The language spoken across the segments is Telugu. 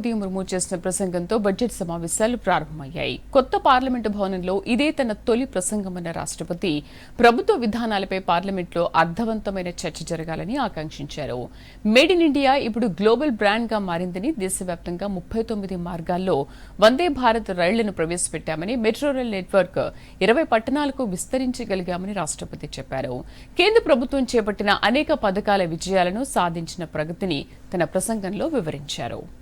మోదీ ముర్ము చేసిన ప్రసంగంతో బడ్జెట్ సమావేశాలు ప్రారంభమయ్యాయి. కొత్త పార్లమెంటు భవనంలో ఇదే తన తొలి ప్రసంగమన్న రాష్ట్రపతి ప్రభుత్వ విధానాలపై పార్లమెంట్లో అర్థవంతమైన చర్చ జరగాలని ఆకాంక్షించారు. మేడ్ ఇన్ ఇండియా ఇప్పుడు గ్లోబల్ బ్రాండ్గా మారిందని దేశవ్యాప్తంగా ముప్పై తొమ్మిది మార్గాల్లో వందే భారత్ రైళ్ళను ప్రవేశపెట్టామని మెట్రో రైల్ నెట్వర్క్ ఇరవై పట్టణాలకు విస్తరించగలిగామని రాష్ట్రపతి చెప్పారు. కేంద్ర ప్రభుత్వం చేపట్టిన అనేక పథకాల విజయాలను సాధించిన ప్రగతిని తన ప్రసంగంలో వివరించారు.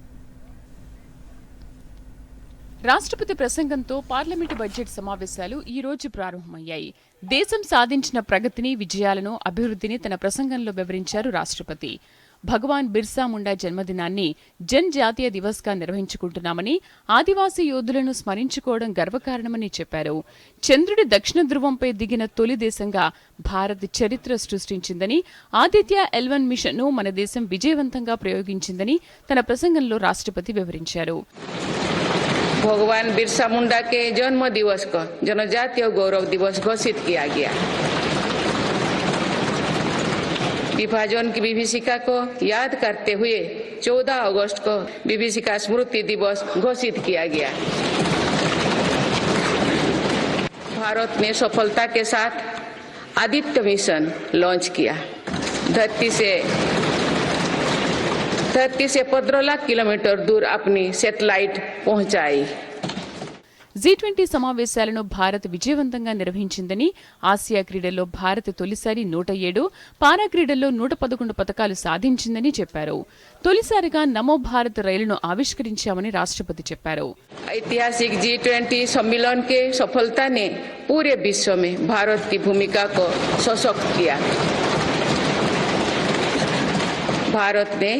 రాష్ట్రపతి ప్రసంగంతో పార్లమెంటు బడ్జెట్ సమావేశాలు ఈ రోజు ప్రారంభమయ్యాయి. దేశం సాధించిన ప్రగతిని విజయాలను అభివృద్ధిని తన ప్రసంగంలో వివరించారు రాష్ట్రపతి. భగవాన్ బిర్సా ముండా జన్మదినాన్ని జన్ జాతీయ దివస్గా నిర్వహించుకుంటున్నామని ఆదివాసీ యోధులను స్మరించుకోవడం గర్వకారణమని చెప్పారు. చంద్రుడి దక్షిణ ధ్రువంపై దిగిన తొలి దేశంగా భారత్ చరిత్ర సృష్టించిందని ఆదిత్య ఎల్వన్ మిషన్ను మన దేశం విజయవంతంగా ప్రయోగించిందని తన ప్రసంగంలో రాష్ట్రపతి వివరించారు. भगवान बिरसा मुंडा के जन्म दिवस को जनजातीय गौरव दिवस घोषित किया गया। विभाजन की विभीषिका को याद करते हुए 14 अगस्त को विभीषिका स्मृति दिवस घोषित किया गया। भारत ने सफलता के साथ आदित्य मिशन लॉन्च किया। धरती से धरती से 15 लाख किलोमीटर दूर अपनी सैटेलाइट पहुंचाई జీ ట్వంటీ సమావేశాలను భారత్ విజయవంతంగా నిర్వహించిందని ఆసియా క్రీడల్లో భారత్ తొలిసారి నూట ఏడు పారా క్రీడల్లో నూట పదకొండు పథకాలు సాధించిందని చెప్పారు తొలిసారిగా నమో భారత్ రైలును ఆవిష్కరించామని రాష్ట్రపతి చెప్పారు ऐतिहासिक जी ट्वेंटी सम्मेलन के सफलता ने पूरे विश्व में भारत की भूमिका को सशक्त किया भारत ने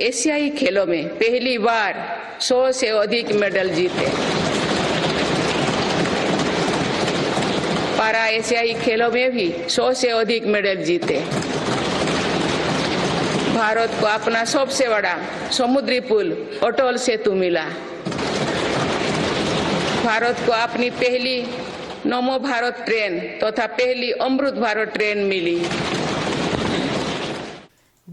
एशियाई खेलों में पहली बार 100 से अधिक मेडल जीते। पारा एशियाई खेलों में भी 100 से अधिक मेडल जीते। भारत को अपना सबसे बड़ा समुद्री पुल अटल सेतु मिला। भारत को अपनी पहली नमो भारत ट्रेन तथा तो पहली अमृत भारत ट्रेन मिली।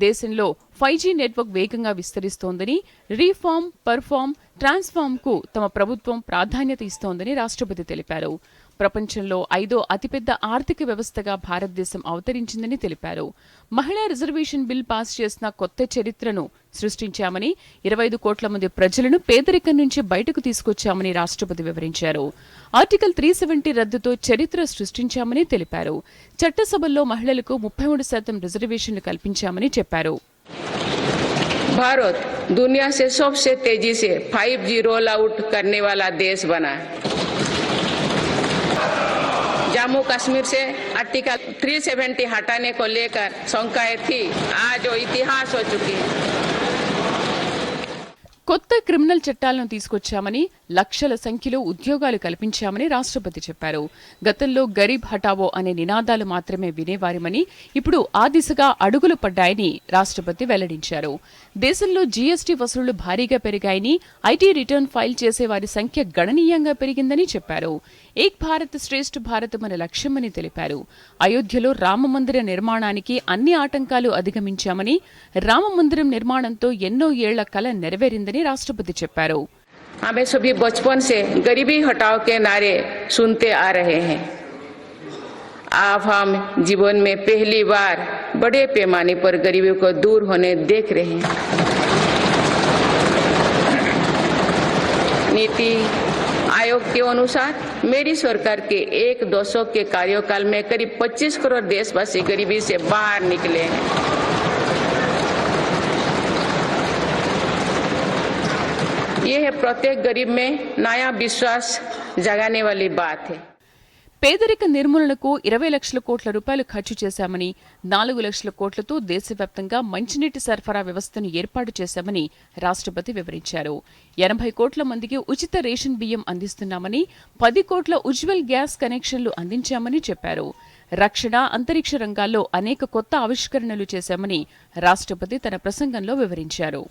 దేశంలో ఫైవ్ జీ నెట్వర్క్ వేగంగా విస్తరిస్తోందని రీఫార్మ్ పర్ఫార్మ్ ట్రాన్స్ఫార్మ్కు తమ ప్రభుత్వం ప్రాధాన్యత ఇస్తోందని రాష్ట్రపతి తెలిపారు. ప్రపంచంలో ఐదో అతిపెద్ద ఆర్థిక వ్యవస్థగా భారతదేశం అవతరించిందని తెలిపారు మహిళా రిజర్వేషన్ బిల్ పాస్ చేసిన కొత్త చరిత్రను సృష్టించామని ఇరవై ఐదు కోట్ల మంది ప్రజలను పేదరికం నుంచి బయటకు తీసుకొచ్చామని రాష్ట్రపతి వివరించారు ఆర్టికల్ త్రీ సెవెంటీ రద్దుతో చరిత్ర సృష్టించామని తెలిపారు చట్టసభల్లో మహిళలకు ముప్పై మూడు శాతం రిజర్వేషన్లు కల్పించామని చెప్పారు भारत दुनिया से सबसे तेजी से 5G रोल आउट करने वाला देश बना जम्मू कश्मीर से आर्टिकल 370 हटाने को लेकर शंकाएँ थी। आज वो इतिहास हो चुकी है। కొత్త క్రిమినల్ చట్టాలను తీసుకొచ్చామని లక్షల సంఖ్యలో ఉద్యోగాలు కల్పించామని రాష్ట్రపతి చెప్పారు. గతంలో గరీబ్ హటావో అనే నినాదాలు మాత్రమే వినేవారిమని ఇప్పుడు ఆ దిశగా అడుగులు పడ్డాయని రాష్ట్రపతి వెల్లడించారు. దేశంలో జీఎస్టీ వసూళ్ళు భారీగా పెరిగాయని ఐటీ రిటర్న్ ఫైల్ చేసే వారి సంఖ్య గణనీయంగా పెరిగిందని చెప్పారు. ఏక్ భారత్ శ్రేష్ఠ భారత్ మన లక్ష్యమని తెలిపారు. అయోధ్యలో రామమందిర నిర్మాణానికి అన్ని ఆటంకాలు అధిగమించామని రామమందిరం నిర్మాణంతో ఎన్నో ఏళ్ళ కల నెరవేరిందని రాష్ట్రపతి చెప్పారు हमें सभी बचपन से गरीबी हटाओ के नारे सुनते आ रहे हैं अब हम जीवन में पहली बार बड़े पैमाने पर गरीबी को दूर होने देख रहे हैं नीति आयोग के अनुसार मेरी सरकार के एक दशक के कार्यकाल में करीब 25 करोड़ देशवासी गरीबी से बाहर निकले हैं ये है प्रत्येक गरीब में नया विश्वास जगाने वाली बात है పేదరిక నిర్మూలనకు ఇరవై లక్షల కోట్ల రూపాయలు ఖర్చు చేశామని నాలుగు లక్షల కోట్లతో దేశవ్యాప్తంగా మంచినీటి సరఫరా వ్యవస్థను ఏర్పాటు చేశామని రాష్ట్రపతి వివరించారు ఎనభై కోట్ల మందికి ఉచిత రేషన్ బియ్యం అందిస్తున్నామని పది కోట్ల ఉజ్వల్ గ్యాస్ కనెక్షన్లు అందించామని చెప్పారు రక్షణ అంతరిక్ష రంగాల్లో అనేక కొత్త ఆవిష్కరణలు చేశామని రాష్ట్రపతి తన ప్రసంగంలో వివరించారు